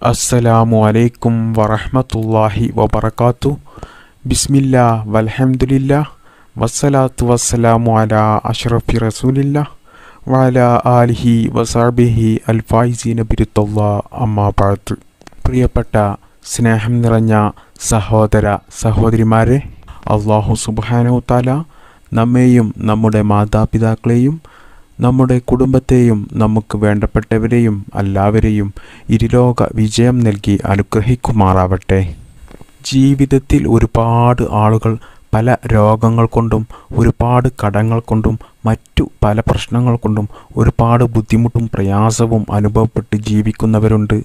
അസ്സലാമു അലൈക്കും വറഹ്മത്തുള്ളാഹി വബർക്കാത്തു ബിസ്മില്ല വലഹമുല്ല വസ്സലാത്തു വസ്സലാമു അല അഷ്റഫി റസൂലില്ല വാല ആലിഹി വസാബിഹി അൽഫായിസീന ബിരുത്തല്ലാ അമ്മാ ബഅദ്. പ്രിയപ്പെട്ട സ്നേഹം നിറഞ്ഞ സഹോദര സഹോദരിമാരെ അള്ളാഹു സുബാനോ താല നമ്മെയും നമ്മുടെ മാതാപിതാക്കളെയും നമ്മുടെ കുടുംബത്തെയും നമുക്ക് വേണ്ടപ്പെട്ടവരെയും എല്ലാവരെയും ഇരുലോക വിജയം നൽകി അനുഗ്രഹിക്കുമാറാവട്ടെ. ജീവിതത്തിൽ ഒരുപാട് ആളുകൾ പല രോഗങ്ങൾ കൊണ്ടും ഒരുപാട് കടങ്ങൾ കൊണ്ടും മറ്റു പല പ്രശ്നങ്ങൾ കൊണ്ടും ഒരുപാട് ബുദ്ധിമുട്ടും പ്രയാസവും അനുഭവപ്പെട്ട് ജീവിക്കുന്നവരുണ്ട്.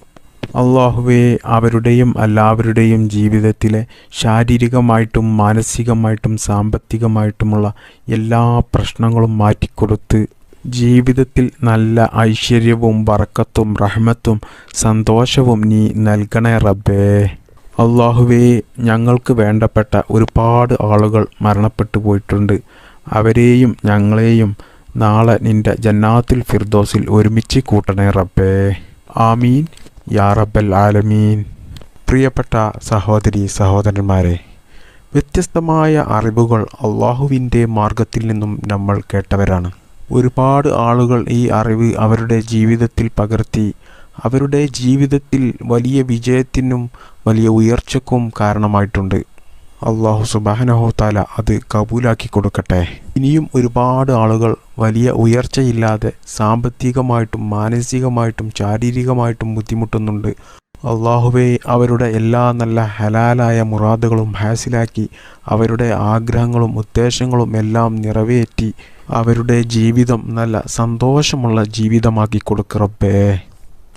അള്ളാഹുവെ അവരുടെയും എല്ലാവരുടെയും ജീവിതത്തിലെ ശാരീരികമായിട്ടും മാനസികമായിട്ടും സാമ്പത്തികമായിട്ടുമുള്ള എല്ലാ പ്രശ്നങ്ങളും മാറ്റിക്കൊടുത്ത് ജീവിതത്തിൽ നല്ല ഐശ്വര്യവും വറക്കത്തും റഹ്മത്തും സന്തോഷവും നീ നൽകണേ റബ്ബേ. അള്ളാഹുവേ ഞങ്ങൾക്ക് വേണ്ടപ്പെട്ട ഒരുപാട് ആളുകൾ മരണപ്പെട്ടു പോയിട്ടുണ്ട്. അവരെയും ഞങ്ങളെയും നാളെ നിന്റെ ജന്നാത്തിൽ ഫിർദോസിൽ ഒരുമിച്ച് കൂട്ടണേ റബ്ബേ. ആമീൻ. യാ റബ്ബൽ ആലമീൻ. പ്രിയപ്പെട്ട സഹോദരി സഹോദരന്മാരെ വ്യത്യസ്തമായ അറിവുകൾ അള്ളാഹുവിന്റെ മാർഗത്തിൽ നിന്നും നമ്മൾ കേട്ടവരാണ്. ഒരുപാട് ആളുകൾ ഈ അറിവ് അവരുടെ ജീവിതത്തിൽ പകർത്തി. അവരുടെ ജീവിതത്തിൽ വലിയ വിജയത്തിനും വലിയ ഉയർച്ചക്കും കാരണമായിട്ടുണ്ട്. അള്ളാഹു സുബാനഹോത്താല അത് കബൂലാക്കി കൊടുക്കട്ടെ. ഇനിയും ഒരുപാട് ആളുകൾ വലിയ ഉയർച്ചയില്ലാതെ സാമ്പത്തികമായിട്ടും മാനസികമായിട്ടും ശാരീരികമായിട്ടും ബുദ്ധിമുട്ടുന്നുണ്ട്. അള്ളാഹുവെ അവരുടെ എല്ലാ നല്ല ഹലാലായ മുറാദുകളും ഹാസിലാക്കി അവരുടെ ആഗ്രഹങ്ങളും ഉദ്ദേശങ്ങളും എല്ലാം നിറവേറ്റി അവരുടെ ജീവിതം നല്ല സന്തോഷമുള്ള ജീവിതമാക്കി കൊടുക്കറപ്പേ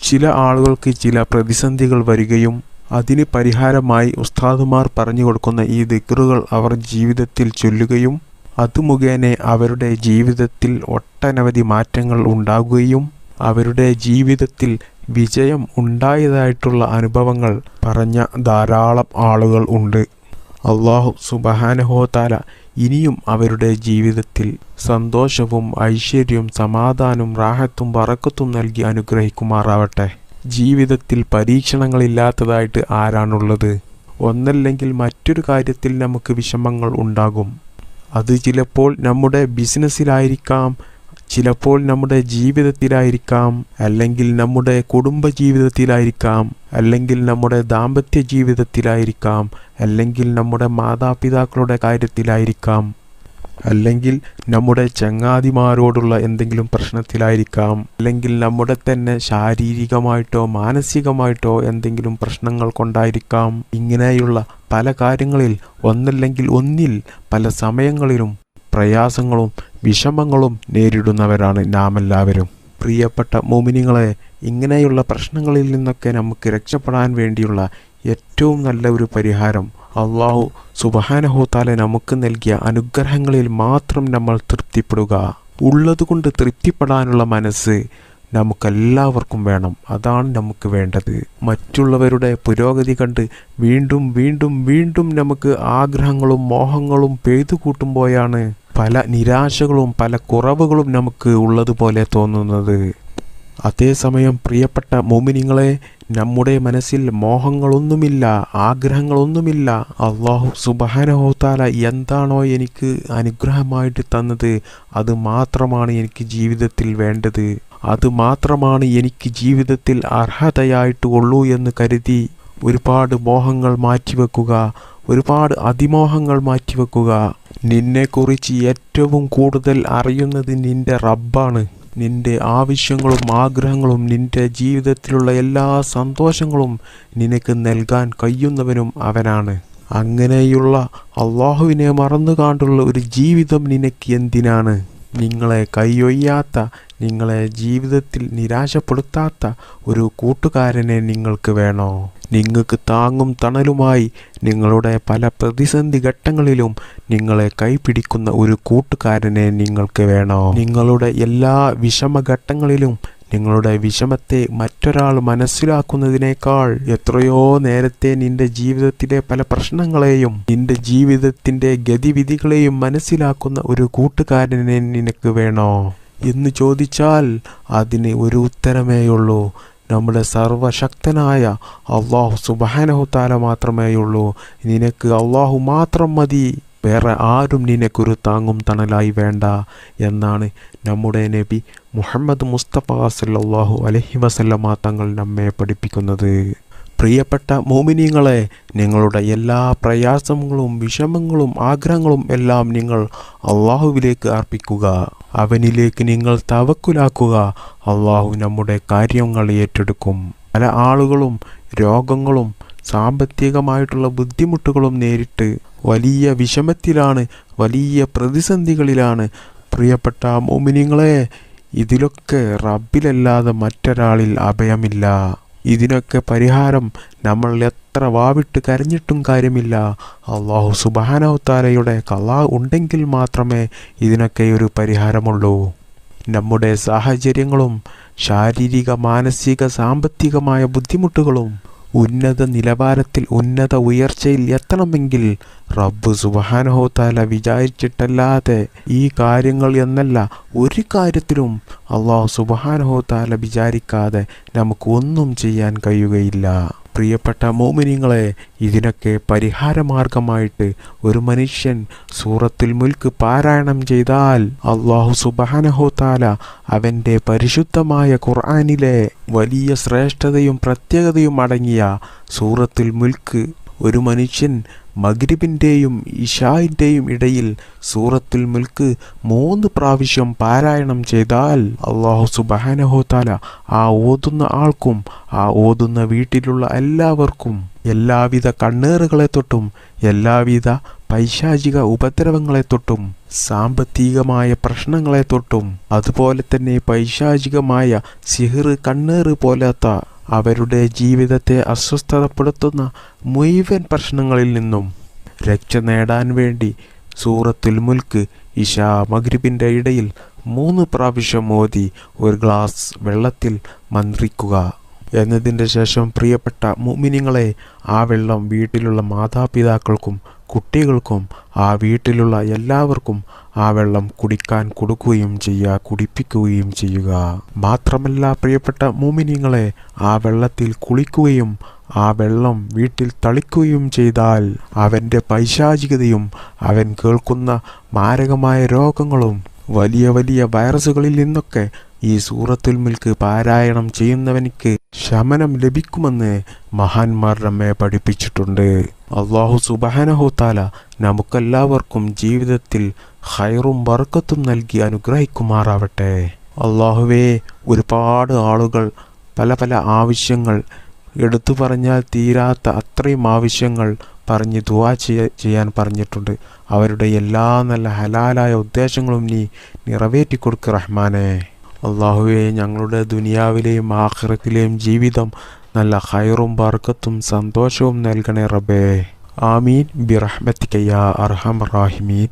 ചില ആളുകൾക്ക് ചില പ്രതിസന്ധികൾ വരികയും അതിന് പരിഹാരമായി ഉസ്താദുമാർ പറഞ്ഞു കൊടുക്കുന്ന ഈ ദിക്റുകൾ അവർ ജീവിതത്തിൽ ചൊല്ലുകയും അത് മുഖേന അവരുടെ ജീവിതത്തിൽ ഒട്ടനവധി മാറ്റങ്ങൾ ഉണ്ടാകുകയും അവരുടെ ജീവിതത്തിൽ വിജയം ഉണ്ടായതായിട്ടുള്ള അനുഭവങ്ങൾ പറഞ്ഞ ധാരാളം ആളുകൾ ഉണ്ട്. അള്ളാഹു സുബഹാനഹോതാല ഇനിയും അവരുടെ ജീവിതത്തിൽ സന്തോഷവും ഐശ്വര്യവും സമാധാനവും റാഹത്തും വറക്കത്തും നൽകി അനുഗ്രഹിക്കുമാറാവട്ടെ. ജീവിതത്തിൽ പരീക്ഷണങ്ങളില്ലാത്തതായിട്ട് ആരാണുള്ളത്? ഒന്നല്ലെങ്കിൽ മറ്റൊരു കാര്യത്തിൽ നമുക്ക് വിഷമങ്ങൾ ഉണ്ടാകും. അത് ചിലപ്പോൾ നമ്മുടെ ബിസിനസ്സിലായിരിക്കാം ചിലപ്പോൾ നമ്മുടെ ജീവിതത്തിലായിരിക്കാം അല്ലെങ്കിൽ നമ്മുടെ കുടുംബ ജീവിതത്തിലായിരിക്കാം അല്ലെങ്കിൽ നമ്മുടെ ദാമ്പത്യ ജീവിതത്തിലായിരിക്കാം അല്ലെങ്കിൽ നമ്മുടെ മാതാപിതാക്കളുടെ കാര്യത്തിലായിരിക്കാം അല്ലെങ്കിൽ നമ്മുടെ ചങ്ങാതിമാരോടുള്ള എന്തെങ്കിലും പ്രശ്നത്തിലായിരിക്കാം അല്ലെങ്കിൽ നമ്മുടെ തന്നെ ശാരീരികമായിട്ടോ മാനസികമായിട്ടോ എന്തെങ്കിലും പ്രശ്നങ്ങൾ കൊണ്ടായിരിക്കാം. ഇങ്ങനെയുള്ള പല കാര്യങ്ങളിൽ ഒന്നല്ലെങ്കിൽ ഒന്നിൽ പല സമയങ്ങളിലും പ്രയാസങ്ങളും വിഷമങ്ങളും നേരിടുന്നവരാണ് നാം എല്ലാവരും പ്രിയപ്പെട്ട മോമിനിങ്ങളെ ഇങ്ങനെയുള്ള പ്രശ്നങ്ങളിൽ നിന്നൊക്കെ നമുക്ക് രക്ഷപ്പെടാൻ വേണ്ടിയുള്ള ഏറ്റവും നല്ല ഒരു പരിഹാരം അള്ളാഹു സുബഹാനഹോത്താലെ നമുക്ക് നൽകിയ അനുഗ്രഹങ്ങളിൽ മാത്രം നമ്മൾ തൃപ്തിപ്പെടുക. ഉള്ളതുകൊണ്ട് തൃപ്തിപ്പെടാനുള്ള മനസ്സ് നമുക്കെല്ലാവർക്കും വേണം. അതാണ് നമുക്ക് വേണ്ടത്. മറ്റുള്ളവരുടെ പുരോഗതി കണ്ട് വീണ്ടും വീണ്ടും വീണ്ടും നമുക്ക് ആഗ്രഹങ്ങളും മോഹങ്ങളും പെയ്തു കൂട്ടുമ്പോഴാണ് പല നിരാശകളും പല കുറവുകളും നമുക്ക് ഉള്ളതുപോലെ തോന്നുന്നത്. അതേസമയം പ്രിയപ്പെട്ട മോമിനിങ്ങളെ നമ്മുടെ മനസ്സിൽ മോഹങ്ങളൊന്നുമില്ല ആഗ്രഹങ്ങളൊന്നുമില്ല. അള്ളാഹു സുബാനഹോത്താല എന്താണോ എനിക്ക് അനുഗ്രഹമായിട്ട് തന്നത് അത് മാത്രമാണ് എനിക്ക് ജീവിതത്തിൽ വേണ്ടത്. അത് മാത്രമാണ് എനിക്ക് ജീവിതത്തിൽ അർഹതയായിട്ട് ഉള്ളൂ എന്ന് കരുതി ഒരുപാട് മോഹങ്ങൾ മാറ്റിവെക്കുക ഒരുപാട് അതിമോഹങ്ങൾ മാറ്റിവെക്കുക. നിന്നെക്കുറിച്ച് ഏറ്റവും കൂടുതൽ അറിയുന്നത് നിന്റെ റബ്ബാണ്. നിന്റെ ആവശ്യങ്ങളും ആഗ്രഹങ്ങളും നിന്റെ ജീവിതത്തിലുള്ള എല്ലാ സന്തോഷങ്ങളും നിനക്ക് നൽകാൻ കഴിയുന്നവനും അവനാണ്. അങ്ങനെയുള്ള അള്ളാഹുവിനെ മറന്നുകാണ്ടുള്ള ഒരു ജീവിതം നിനക്ക് എന്തിനാണ്? നിങ്ങളെ കൈയൊയ്യാത്ത നിങ്ങളെ ജീവിതത്തിൽ നിരാശപ്പെടുത്താത്ത ഒരു കൂട്ടുകാരനെ നിങ്ങൾക്ക് വേണോ? നിങ്ങൾക്ക് താങ്ങും തണലുമായി നിങ്ങളുടെ പല പ്രതിസന്ധി ഘട്ടങ്ങളിലും നിങ്ങളെ കൈപിടിക്കുന്ന ഒരു കൂട്ടുകാരനെ നിങ്ങൾക്ക് വേണോ? നിങ്ങളുടെ എല്ലാ വിഷമഘട്ടങ്ങളിലും നിങ്ങളുടെ വിഷമത്തെ മറ്റൊരാൾ മനസ്സിലാക്കുന്നതിനേക്കാൾ എത്രയോ നേരത്തെ നിന്റെ ജീവിതത്തിലെ പല പ്രശ്നങ്ങളെയും നിന്റെ ജീവിതത്തിന്റെ ഗതിവിധികളെയും മനസ്സിലാക്കുന്ന ഒരു കൂട്ടുകാരനെ നിനക്ക് വേണോ? എന്ന് ചോദിച്ചാൽ അതിന് ഒരു ഉത്തരമേയുള്ളൂ നമ്മുടെ സർവശക്തനായ അള്ളാഹു സുബാനഹുത്താല മാത്രമേയുള്ളൂ നിനക്ക് അള്ളാഹു മാത്രം മതി. വേറെ ആരും നിനക്കൊരു താങ്ങും തണലായി വേണ്ട എന്നാണ് നമ്മുടെ നബി മുഹമ്മദ് മുസ്തഫ സല്ലാഹു അലഹി വസല്ലമ തങ്ങൾ നമ്മെ പഠിപ്പിക്കുന്നത്. പ്രിയപ്പെട്ട മോമിനിയങ്ങളെ നിങ്ങളുടെ എല്ലാ പ്രയാസങ്ങളും വിഷമങ്ങളും ആഗ്രഹങ്ങളും എല്ലാം നിങ്ങൾ അള്ളാഹുവിലേക്ക് അർപ്പിക്കുക. അവനിലേക്ക് നിങ്ങൾ തവക്കുലാക്കുക. അള്ളാഹു നമ്മുടെ കാര്യങ്ങൾ ഏറ്റെടുക്കും. പല ആളുകളും രോഗങ്ങളും സാമ്പത്തികമായിട്ടുള്ള ബുദ്ധിമുട്ടുകളും നേരിട്ട് വലിയ വിഷമത്തിലാണ് വലിയ പ്രതിസന്ധികളിലാണ്. പ്രിയപ്പെട്ട മോമിനിയങ്ങളെ ഇതിലൊക്കെ റബ്ബിലല്ലാതെ മറ്റൊരാളിൽ അഭയമില്ല. ഇതിനൊക്കെ പരിഹാരം നമ്മൾ എത്ര വാവിട്ട് കരഞ്ഞിട്ടും കാര്യമില്ല. അള്ളാഹു സുബാനവത്താലയുടെ കല ഉണ്ടെങ്കിൽ മാത്രമേ ഇതിനൊക്കെ ഒരു പരിഹാരമുള്ളൂ. നമ്മുടെ സാഹചര്യങ്ങളും ശാരീരിക മാനസിക സാമ്പത്തികമായ ബുദ്ധിമുട്ടുകളും ഉന്നത നിലവാരത്തിൽ ഉന്നത ഉയർച്ചയിൽ എത്തണമെങ്കിൽ റബ്ബ് സുബാനഹോത്താല വിചാരിച്ചിട്ടല്ലാതെ ഈ കാര്യങ്ങൾ എന്നല്ല ഒരു കാര്യത്തിലും അള്ളാഹു സുബാനഹോത്താല വിചാരിക്കാതെ നമുക്ക് ഒന്നും ചെയ്യാൻ കഴിയുകയില്ല. പ്രിയപ്പെട്ട മോമിനിങ്ങളെ ഇതിനൊക്കെ പരിഹാരമാർഗമായിട്ട് ഒരു മനുഷ്യൻ സൂറത്തിൽ മുൽക്ക് പാരായണം ചെയ്താൽ അള്ളാഹു സുബാനഹോത്താല അവന്റെ പരിശുദ്ധമായ ഖുർആാനിലെ വലിയ ശ്രേഷ്ഠതയും പ്രത്യേകതയും അടങ്ങിയ സൂറത്തിൽ മുൽക്ക് ഒരു മനുഷ്യൻ മഗ്രിബിന്റെയും ഇഷായിന്റെയും ഇടയിൽ സൂറത്തുൽ മുൽക്ക് മൂന്ന് പ്രാവശ്യം പാരായണം ചെയ്താൽ അള്ളാഹു സുബാനഹോത്താല ആ ഓതുന്ന ആൾക്കും ആ ഓതുന്ന വീട്ടിലുള്ള എല്ലാവർക്കും എല്ലാവിധ കണ്ണേറുകളെ തൊട്ടും എല്ലാവിധ പൈശാചിക ഉപദ്രവങ്ങളെ തൊട്ടും സാമ്പത്തികമായ പ്രശ്നങ്ങളെ തൊട്ടും അതുപോലെ തന്നെ പൈശാചികമായ സിഹിറ് കണ്ണേറ് പോലാത്ത അവരുടെ ജീവിതത്തെ അസ്വസ്ഥതപ്പെടുത്തുന്ന മുഴുവൻ പ്രശ്നങ്ങളിൽ നിന്നും രക്ഷ നേടാൻ വേണ്ടി സൂറത്തുൽ മുൽക്ക് ഇഷാ മഗ്രിബിന്റെ ഇടയിൽ മൂന്ന് പ്രാവശ്യം മോദി ഒരു ഗ്ലാസ് വെള്ളത്തിൽ മന്ത്രിക്കുക. എന്നതിന്റെ ശേഷം പ്രിയപ്പെട്ട മുമിനിങ്ങളെ ആ വെള്ളം വീട്ടിലുള്ള മാതാപിതാക്കൾക്കും കുട്ടികൾക്കും ആ വീട്ടിലുള്ള എല്ലാവർക്കും ആ വെള്ളം കുടിക്കാൻ കൊടുക്കുകയും ചെയ്യുക കുടിപ്പിക്കുകയും ചെയ്യുക. മാത്രമല്ല പ്രിയപ്പെട്ട മൂമിനിങ്ങളെ ആ വെള്ളത്തിൽ കുളിക്കുകയും ആ വെള്ളം വീട്ടിൽ തളിക്കുകയും ചെയ്താൽ അവന്റെ പൈശാചികതയും അവൻ കേൾക്കുന്ന മാരകമായ രോഗങ്ങളും വലിയ വലിയ വൈറസുകളിൽ നിന്നൊക്കെ ഈ സൂറത്തുൽ മിൽക്ക് പാരായണം ചെയ്യുന്നവനിക്ക് ശമനം ലഭിക്കുമെന്ന് മഹാന്മാർ നമ്മെ പഠിപ്പിച്ചിട്ടുണ്ട്. അള്ളാഹു സുബാനഹുത്താല നമുക്കെല്ലാവർക്കും ജീവിതത്തിൽ ഹൈറും ബർക്കത്തും നൽകി അനുഗ്രഹിക്കുമാറാവട്ടെ. അള്ളാഹുവേ ഒരുപാട് ആളുകൾ പല പല ആവശ്യങ്ങൾ എടുത്തു പറഞ്ഞാൽ തീരാത്ത അത്രയും ആവശ്യങ്ങൾ പറഞ്ഞ് ദുവാ ചെയ്യാൻ പറഞ്ഞിട്ടുണ്ട്. അവരുടെ എല്ലാ നല്ല ഹലാലായ ഉദ്ദേശങ്ങളും നീ നിറവേറ്റി കൊടുക്കുക റഹ്മാനെ. അള്ളാഹുവെ ഞങ്ങളുടെ ദുനിയാവിലെയും ആഖിറത്തിലെയും ജീവിതം നല്ല ഹൈറും ബർക്കത്തും സന്തോഷവും നൽകണേ റബേ ആമീൻ. ബിറഹ്മത്തിക്കയ്യ അർഹം റാഹിമീൻ.